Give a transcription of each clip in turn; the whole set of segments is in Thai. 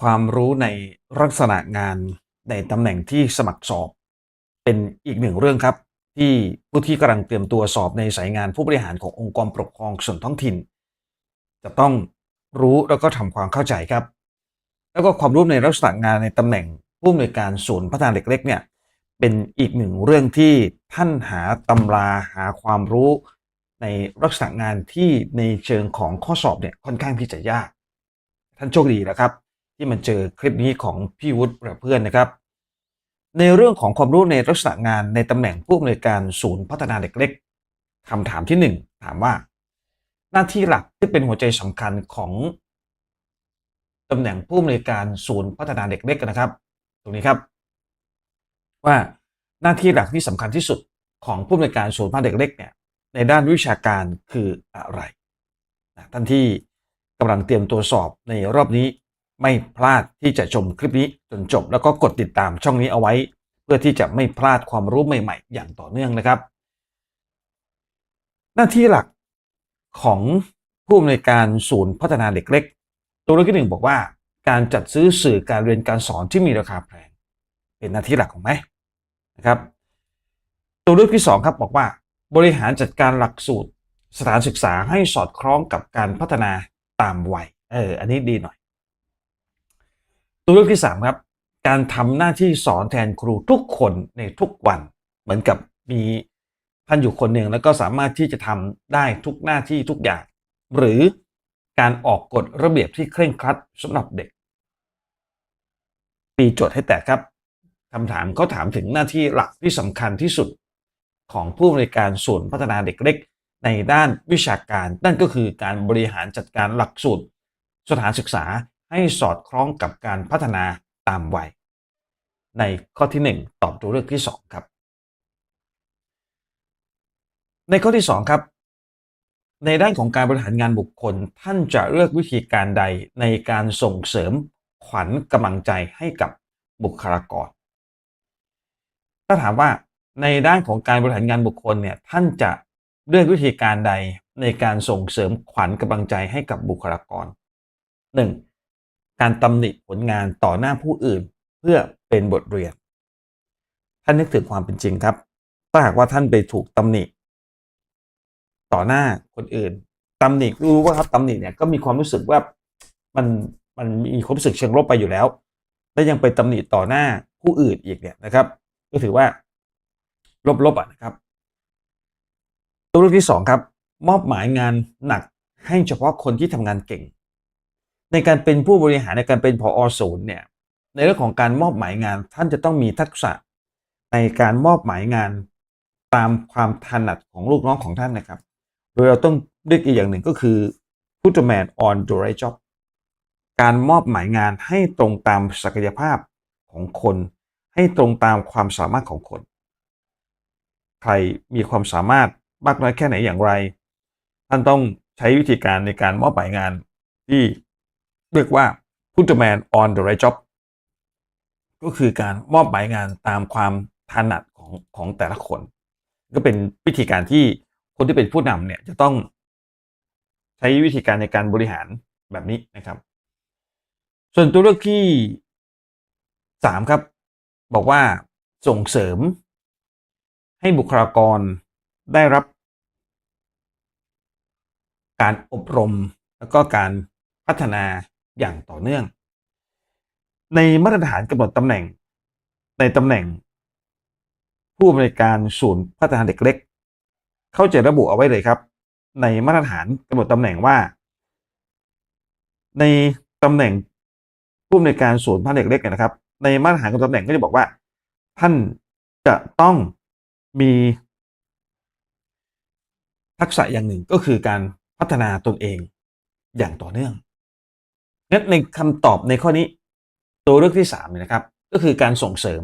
ความรู้ในลักษณะงานในตำแหน่งที่สมัครสอบ เป็นอีกหนึ่งเรื่องครับ ที่ผู้ที่กำลังเตรียมตัวสอบในสายงานผู้บริหารขององค์กรปกครองส่วนท้องถิ่น จะต้องรู้แล้วก็ทำความเข้าใจครับ แล้วก็ความรู้ในลักษณะงานในตำแหน่งผู้อำนวยการศูนย์พัฒนาเด็กเล็กเนี่ยเป็นอีกหนึ่งเรื่องที่ท่านหาตำราหาความรู้ในลักษณะงานที่ในเชิงของข้อสอบเนี่ยค่อนข้างที่จะยาก ท่านโชคดีนะครับ ที่มันเจอคลิปนี้ของพี่วุฒิและเพื่อนนะครับ ในเรื่องของความรู้ในลักษณะงานในตำแหน่งผู้อำนวยการศูนย์พัฒนาเด็กเล็กคำถามที่หนึ่งถามว่า หน้าที่หลักที่เป็นหัวใจสำคัญของตำแหน่งผู้อำนวยการศูนย์พัฒนาเด็กเล็กนะครับ ตรงนี้ครับ ว่าหน้าที่หลักที่สำคัญที่สุดของผู้อำนวยการศูนย์พัฒนาเด็กเล็กเนี่ยในด้านวิชาการคืออะไรท่านที่กำลังเตรียมตัวสอบในรอบนี้ ไม่พลาดที่จะชมคลิปนี้จนจบ แล้วก็กดติดตามช่องนี้เอาไว้ เพื่อที่จะไม่พลาดความรู้ใหม่ ๆ อย่างต่อเนื่องนะครับ หน้าที่หลักของผู้อำนวยการศูนย์พัฒนาเด็กเล็ก ตัวเลือกที่หนึ่งบอกว่า การจัดซื้อสื่อการเรียนการสอนที่มีราคาแพงเป็นหน้าที่หลักของไหมนะครับ ตัวเลือกที่สองครับบอกว่า บริหารจัดการหลักสูตร สถานศึกษาให้สอดคล้องกับการพัฒนาตามวัยเอออันนี้ดีหน่อย ตัวเลือกที่สามครับการทำหน้าที่สอนแทนครูทุกคนในทุกวัน เหมือนกับมีท่านอยู่คนหนึ่งแล้วก็สามารถที่จะทำได้ทุกหน้าที่ทุกอย่าง หรือการออกกฎระเบียบที่เคร่งครัดสำหรับเด็กปีโจทย์ให้แตกครับคำถามเขาถามถึงหน้าที่หลักที่สำคัญที่สุดของผู้บริการศูนย์พัฒนาเด็กเล็ก ในด้านวิชาการ นั่นก็คือการบริหารจัดการหลักสูตร สถานศึกษา ให้สอดคล้องกับการพัฒนาตามวัย ในข้อที่ 1 ตอบตัวเลือกที่ 2 ครับ ในข้อที่ 2 ครับ ในด้านของการบริหารงานบุคคล ท่านจะเลือกวิธีการใดในการส่งเสริมขวัญกำลังใจให้กับบุคลากร ถ้าถามว่าในด้านของการบริหารงานบุคคลเนี่ยท่านจะเลือกวิธีการใดในการส่งเสริมขวัญกำลังใจให้กับบุคลากร 1. การตำหนิผลงานต่อหน้าผู้อื่น เพื่อเป็นบทเรียน ท่านนึกถึงความเป็นจริงครับ ถ้าหากว่าท่านไปถูกตำหนิ ต่อหน้าคนอื่นตำหนิรู้ว่าครับตำหนิเนี่ยก็มีความรู้สึกว่ามันมันมีความรู้สึกเชิงลบไปอยู่แล้ว และยังไปตำหนิต่อหน้าผู้อื่นอีกเนี่ยนะครับ ก็ถือว่าลบๆอะนะครับ ตัวเลือกที่สองครับมอบหมายงานหนักให้เฉพาะคนที่ทำงานเก่ง ในการเป็นผู้บริหารในการเป็นผอศูนย์เนี่ยในเรื่องของการมอบหมายงาน ท่านจะต้องมีทักษะในการมอบหมายงานตามความถนัดของลูกน้องของท่านนะครับ โดยเราต้องเรียกอีกอย่างหนึ่งก็คือ put a man on the right job การมอบหมายงานให้ตรงตามศักยภาพของคน ให้ตรงตามความสามารถของคน ใครมีความสามารถมากน้อยแค่ไหนอย่างไร ท่านต้องใช้วิธีการในการมอบหมายงานที่ เรียกว่า put a man on the right job ก็คือการมอบหมายงานตามความถนัดของของแต่ละคน ก็เป็นวิธีการที่คนที่เป็นผู้นำเนี่ยจะต้องใช้วิธีการในการบริหารแบบนี้นะครับ ส่วนตัวเลือกที่สามครับ บอกว่าส่งเสริม ให้บุคลากรได้รับ การอบรมแล้วก็การพัฒนา อย่างต่อเนื่อง ในมาตรฐานกำหนดตำแหน่ง ในตำแหน่ง ผู้อำนวยการศูนย์พัฒนาเด็กเล็ก เขาจะระบุเอาไว้เลยครับ ในมาตรฐานกำหนดตำแหน่งว่า ในตำแหน่งผู้อำนวยการศูนย์พัฒนาเด็กเล็กเนี่ยนะครับ ในมาตรฐานกำหนดตำแหน่งก็จะบอกว่า ท่านจะต้องมีทักษะอย่างหนึ่งก็คือการพัฒนาตนเองอย่างต่อเนื่อง งั้นในคำตอบในข้อนี้ ตัวเลือกที่3เนี่ยนะครับ ก็คือการส่งเสริม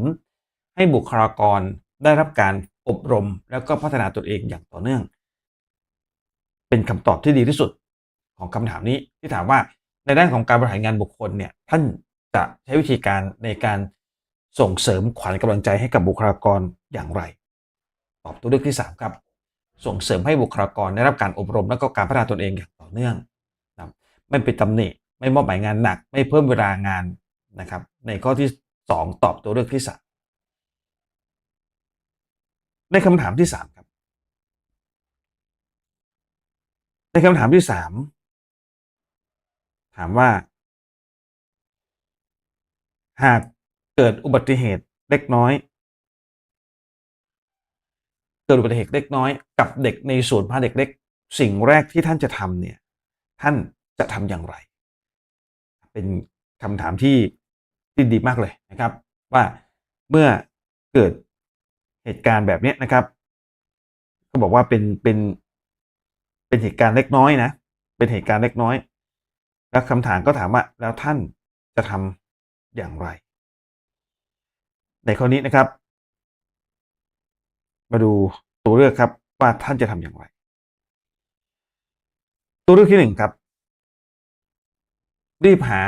ให้บุคลากรได้รับการอบรมแล้วก็พัฒนาตนเองอย่างต่อเนื่อง เป็นคำตอบที่ดีที่สุดของคำถามนี้ที่ถามว่าในด้านของการบริหารงานบุคคลเนี่ยท่านจะใช้วิธีการในการส่งเสริมขวัญกำลังใจให้กับบุคลากรอย่างไร ตอบตัวเลือกที่ 3 ครับ ส่งเสริมให้บุคลากรได้รับการอบรมและก็การพัฒนาตนเองอย่างต่อเนื่องนะไม่ไปตำหนิ ไม่มอบหมายงานหนัก ไม่เพิ่มเวลางานนะครับ ในข้อที่ 2 ตอบตัวเลือกที่ 3 ในคำถามที่ 3 ครับ ในคำถามที่ 3 ถามว่า หากเกิดอุบัติเหตุเล็กน้อย เกิดอุบัติเหตุเล็กน้อย กับเด็กในศูนย์พาเด็กเล็ก สิ่งแรกที่ท่านจะทำเนี่ย ท่านจะทำอย่างไร เป็นคำถามที่ที่ดีมากเลยนะครับ ว่าเมื่อเกิดเหตุการณ์แบบนี้นะครับ ก็บอกว่าเป็นเป็นเป็นเหตุการณ์เล็กน้อยนะเป็นเหตุการณ์เล็กน้อย แล้วคำถามก็ถามว่าแล้วท่านจะทำอย่างไร ในข้อนี้นะครับ มาดูตัวเลือกครับว่าท่านจะทำอย่างไร ตัวเลือกที่หนึ่งครับ รีบหา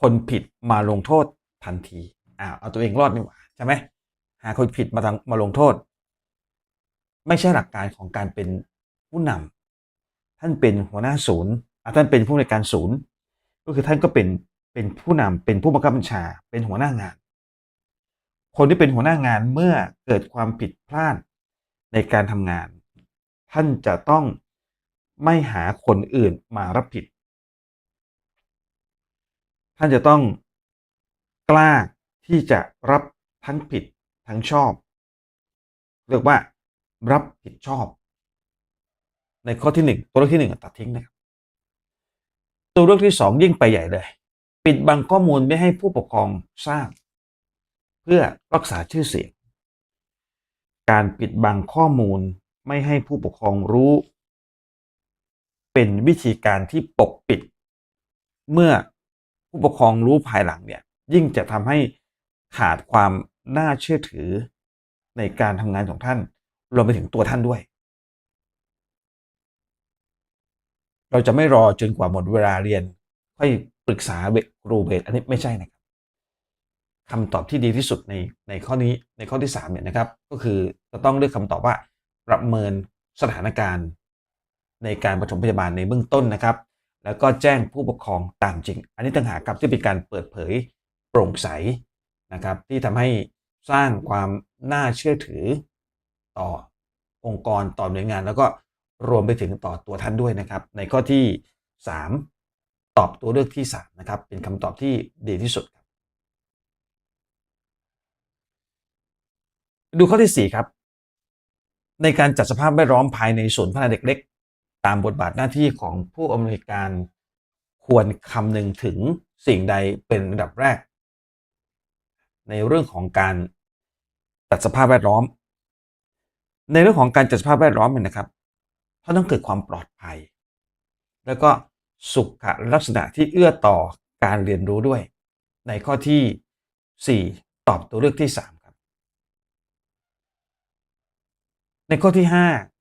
คนผิดมาลงโทษทันทีอ้าวเอาตัวเองรอดนี่หว่าใช่ไหมหาคนผิดมาทางมาลงโทษ ไม่ใช่หลักการของการเป็นผู้นำท่านเป็นหัวหน้าศูนย์อะท่านเป็นผู้ในการศูนย์ ก็คือท่านก็เป็นเป็นผู้นำเป็นผู้บังคับบัญชา เป็นหัวหน้างาน คนที่เป็นหัวหน้างานเมื่อเกิดความผิดพลาดในการทำงาน ท่านจะต้องไม่หาคนอื่นมารับผิด ท่านจะต้องกล้าที่จะรับทั้งผิดทั้งชอบ เรียกว่ารับผิดชอบ ในข้อที่หนึ่งตัวเลือกที่หนึ่งตัดทิ้งนะครับ ตัวเลือกที่สองยิ่งไปใหญ่เลย ปิดบังข้อมูลไม่ให้ผู้ปกครองทราบ เพื่อรักษาชื่อเสียง การปิดบังข้อมูลไม่ให้ผู้ปกครองรู้ เป็นวิธีการที่ปกปิด เมื่อ ผู้ปกครองรู้ภายหลังเนี่ยยิ่งจะทำให้ขาดความน่าเชื่อถือในการทำงานของท่านรวมไปถึงตัวท่านด้วย เราจะไม่รอจนกว่าหมดเวลาเรียน ค่อยปรึกษาเบครูเบสอันนี้ไม่ใช่นะครับคำตอบที่ดีที่สุดในในข้อนี้ในข้อที่3เนี่ยนะครับ ก็คือจะต้องเลือกคำตอบว่าประเมินสถานการณ์ในการปฐมพยาบาลในเบื้องต้นนะครับ แล้วก็แจ้งผู้ปกครองตามจริง อันนี้ต่างหากครับที่เป็นการเปิดเผยโปร่งใสนะครับที่ทำให้สร้างความน่าเชื่อถือต่อองค์กรต่อหน่วยงาน แล้วก็รวมไปถึงต่อตัวท่านด้วยนะครับ ในข้อที่ 3 ตอบตัวเลือกที่ 3 นะครับ เป็นคำตอบที่ดีที่สุดครับ ดูข้อที่ 4 ครับ ในการจัดสภาพแวดล้อมภายในศูนย์พัฒนาเด็กเล็ก ตามบทบาทหน้าที่ของผู้อำนวยการควรคำนึงถึงสิ่งใดเป็นระดับแรก ในเรื่องของการจัดสภาพแวดล้อม ในเรื่องของการจัดสภาพแวดล้อมเนี่ยนะครับท่านต้องเกิดความปลอดภัย แล้วก็สุขลักษณะที่เอื้อต่อการเรียนรู้ด้วย ในข้อที่ 4 ตอบตัวเลือกที่ 3 ครับ ในข้อที่ 5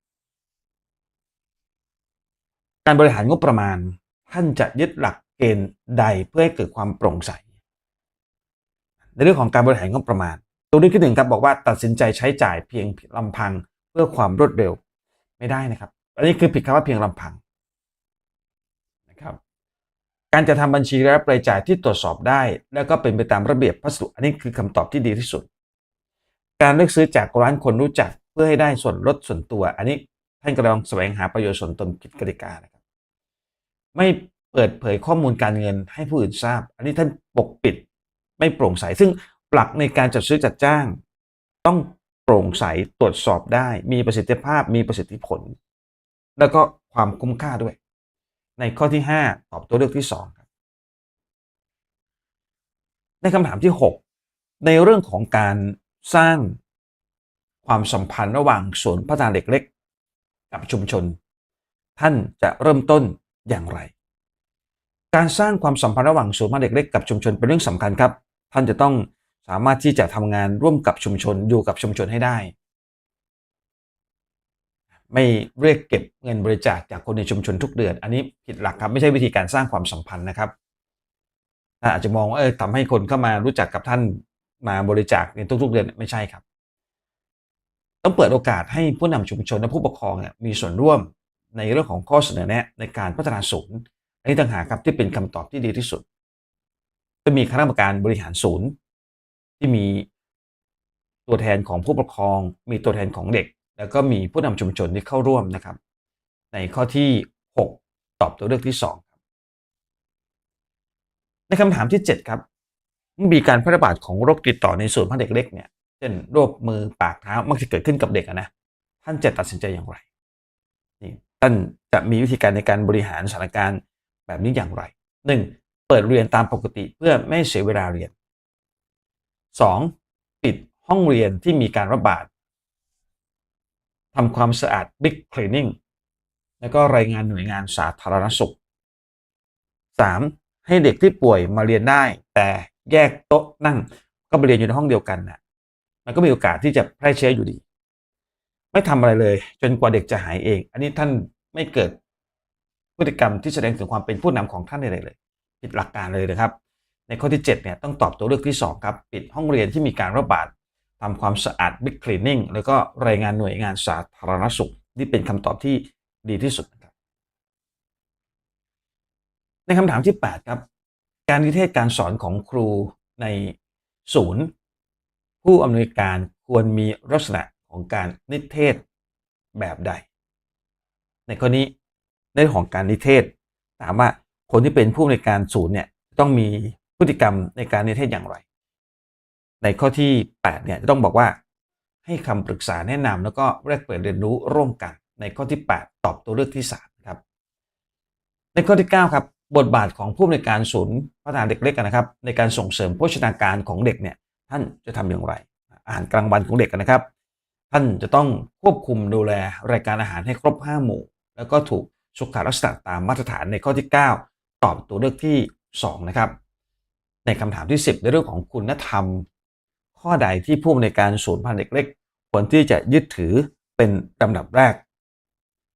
การบริหารงบประมาณ ท่านจะยึดหลักเกณฑ์ใดเพื่อให้เกิดความโปร่งใส ในเรื่องของการบริหารงบประมาณ ตัวเลือกที่หนึ่งครับบอกว่าตัดสินใจใช้จ่ายเพียงลำพังเพื่อความรวดเร็วไม่ได้นะครับ อันนี้คือผิดคำว่าเพียงลำพังนะครับการจะทำบัญชีรายรับรายจ่ายที่ตรวจสอบได้ แล้วก็เป็นไปตามระเบียบพัสดุอันนี้คือคำตอบที่ดีที่สุด การเลือกซื้อจากร้านคนรู้จักเพื่อให้ได้ส่วนลดส่วนตัว อันนี้ท่านกำลังแสวงหาประโยชน์ส่วนตนผิดกติกานะครับ ไม่เปิดเผยข้อมูลการเงินให้ผู้อื่นทราบ อันนี้ท่านปกปิดไม่โปร่งใส ซึ่งหลักในการจัดซื้อจัดจ้าง ต้องโปร่งใสตรวจสอบได้ มีประสิทธิภาพมีประสิทธิผล แล้วก็ความคุ้มค่าด้วย ในข้อที่ 5 ตอบตัวเลือกที่2ครับในคำถามที่ 6 ในเรื่องของการสร้างความสัมพันธ์ระหว่างศูนพัฒนาเด็กเล็ก กับชุมชน ท่านจะเริ่มต้น อย่างไร การสร้างความสัมพันธ์ระหว่างศูนย์พัฒนาเด็กเล็กกับชุมชนเป็นเรื่องสำคัญครับ ท่านจะต้องสามารถที่จะทำงานร่วมกับชุมชนอยู่กับชุมชนให้ได้ ไม่เรียกเก็บเงินบริจาคจากคนในชุมชนทุกเดือน อันนี้ผิดหลักครับไม่ใช่วิธีการสร้างความสัมพันธ์นะครับท่านอาจจะมองว่าเออทำให้คนเข้ามารู้จักกับท่านมาบริจาคในทุก ๆ เดือนไม่ใช่ครับ ต้องเปิดโอกาสให้ผู้นำชุมชนและผู้ปกครองเนี่ยมีส่วนร่วม ในเรื่องของข้อเสนอแนะในการพัฒนาศูนย์อันนี้ต่างหากครับที่เป็นคำตอบที่ดีที่สุดก็มีคณะกรรมการบริหารศูนย์ ที่มีตัวแทนของผู้ปกครอง มีตัวแทนของเด็ก แล้วก็มีผู้นำชุมชนที่เข้าร่วมนะครับ ในข้อที่ 6 ตอบตัวเลือกที่ 2 ครับ ในคำถามที่ 7 ครับมีการแพร่ระบาดของโรคติดต่อในส่วนย์พันธุ์เด็กเล็กเนี่ย เช่นโรคมือปากเท้ามักจะเกิดขึ้นกับเด็กนะ ท่านจะตัดสินใจอย่างไร ท่านจะมีวิธีการในการบริหารสถานการณ์แบบนี้อย่างไร 1. เปิดเรียนตามปกติเพื่อไม่เสียเวลาเรียน 2. ปิดห้องเรียนที่มีการระบาดทำความสะอาด Big Cleaning แล้วก็รายงานหน่วยงานสาธารณสุข 3. ให้เด็กที่ป่วยมาเรียนได้ แต่แยกโต๊ะนั่งก็ไปเรียนอยู่ในห้องเดียวกันนะมันก็มีโอกาสที่จะแพร่เชื้ออยู่ดี ไม่ทำอะไรเลย จนกว่าเด็กจะหายเอง อันนี้ท่าน ไม่เกิดพฤติกรรมที่แสดงถึงความเป็นผู้นำของท่านใดเลย ผิดหลักการเลยนะครับ ในข้อที่7เนี่ยต้องตอบตัวเลือกที่ 2 ครับ ปิดห้องเรียนที่มีการระบาดทำความสะอาด Big Cleaning แล้วก็รายงานหน่วยงานสาธารณสุข นี่เป็นคำตอบที่ดีที่สุดนะครับ ในคำถามที่ 8 ครับ การนิเทศการสอนของครูในศูนย์ ผู้อำนวยการควรมีลักษณะของการนิเทศแบบใด ในข้อนี้เรื่องของการนิเทศ ถามว่าคนที่เป็นผู้อำนการศูนย์เนี่ยต้องมีพฤติกรรมในการนิเทศอย่างไร ในข้อที่8เนี่ยจะต้องบอกว่า ให้คำปรึกษาแนะนำแล้วก็แลกเปลี่ยนเรียนรู้ร่วมกัน ในข้อที่ 8 ตอบตัวเลือกที่3ครับ ในข้อที่ 9 ครับบทบาทของผู้อำนการศูนย์พัฒนาเด็กเล็กนะครับ ในการส่งเสริมโภชนาการของเด็กเนี่ยท่านจะทำอย่างไร อาหารกลางวันของเด็กนะครับ ท่านจะต้องควบคุมดูแลรายการอาหารให้ครบ 5 หมู่ แล้วก็ถูกสุขลักษณะตามมาตรฐานในข้อที่ 9 ตอบตัวเลือกที่ 2 นะครับ ในคำถามที่ 10 ในเรื่องของคุณธรรม ข้อใดที่ผู้อำนการศูนย์พันธุ์เด็กเล็กควรที่จะยึดถือเป็นลำดับแรก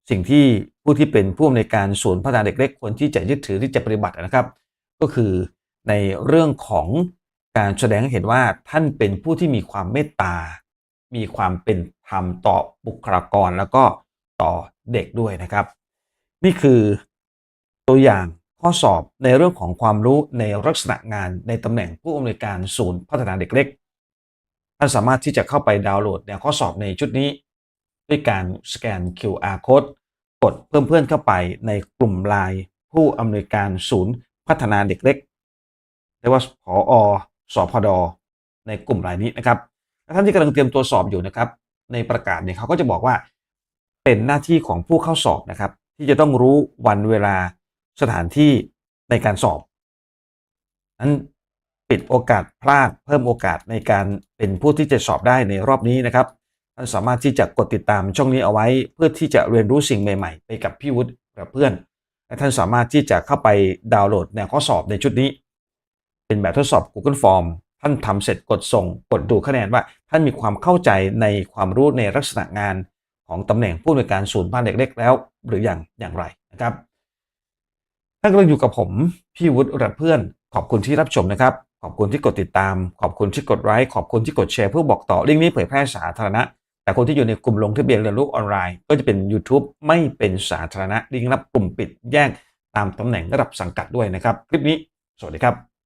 สิ่งที่ผู้ที่เป็นผู้อำนการศูนย์พัฒนาเด็กเล็กควรที่จะยึดถือที่จะปฏิบัตินะครับ ก็คือในเรื่องของการแสดงให้เห็นว่าท่านเป็นผู้ที่มีความเมตตา มีความเป็นธรรมต่อบุคลากรแล้วก็ต่อ เด็กด้วยนะครับ นี่คือตัวอย่างข้อสอบในเรื่องของความรู้ในลักษณะงานในตำแหน่งผู้อำนวยการศูนย์พัฒนาเด็กเล็กท่านสามารถที่จะเข้าไปดาวน์โหลดแนวข้อสอบในชุดนี้ ด้วยการสแกน QR code กดเพิ่มเพื่อนเข้าไปในกลุ่มไลน์ผู้อำนวยการศูนย์พัฒนาเด็กเล็กเรียกว่าผอสพดในกลุ่มรายนี้นะครับและท่านที่กำลังเตรียมตัวสอบอยู่นะครับ ในประกาศเนี่ยเขาก็จะบอกว่า เป็นหน้าที่ของผู้เข้าสอบนะครับ ที่จะต้องรู้วันเวลาสถานที่ในการสอบนั้นปิดโอกาสพลาดเพิ่มโอกาสในการเป็นผู้ที่จะสอบได้ในรอบนี้นะครับท่านสามารถที่จะกดติดตามช่องนี้เอาไว้ เพื่อที่จะเรียนรู้สิ่งใหม่ ๆ ไปกับพี่วุฒิกับเพื่อนและท่านสามารถที่จะเข้าไปดาวน์โหลดแนวข้อสอบในชุดนี้ เป็นแบบทดสอบ Google Form ท่านทำเสร็จกดส่ง กดดูคะแนนว่าท่านมีความเข้าใจในความรู้ในลักษณะงาน ของตำแหน่งผู้อำนวยการศูนย์บ้านเด็กเล็กแล้ว หรืออย่างอย่างไรนะครับท่านกำลังอยู่กับผมพี่วุฒิและเพื่อน ขอบคุณที่รับชมนะครับ ขอบคุณที่กดติดตาม ขอบคุณที่กดไลค์ขอบคุณที่กดแชร์เพื่อบอกต่อลิงก์นี้เผยแพร่สาธารณะ แต่คนที่อยู่ในกลุ่มลงทะเบียนเรียนรู้ออนไลน์ ก็จะเป็น YouTube ไม่เป็นสาธารณะลิงก์รับกลุ่มปิดแยกตามตำแหน่งระดับสังกัดด้วยนะครับ คลิปนี้ สวัสดีครับ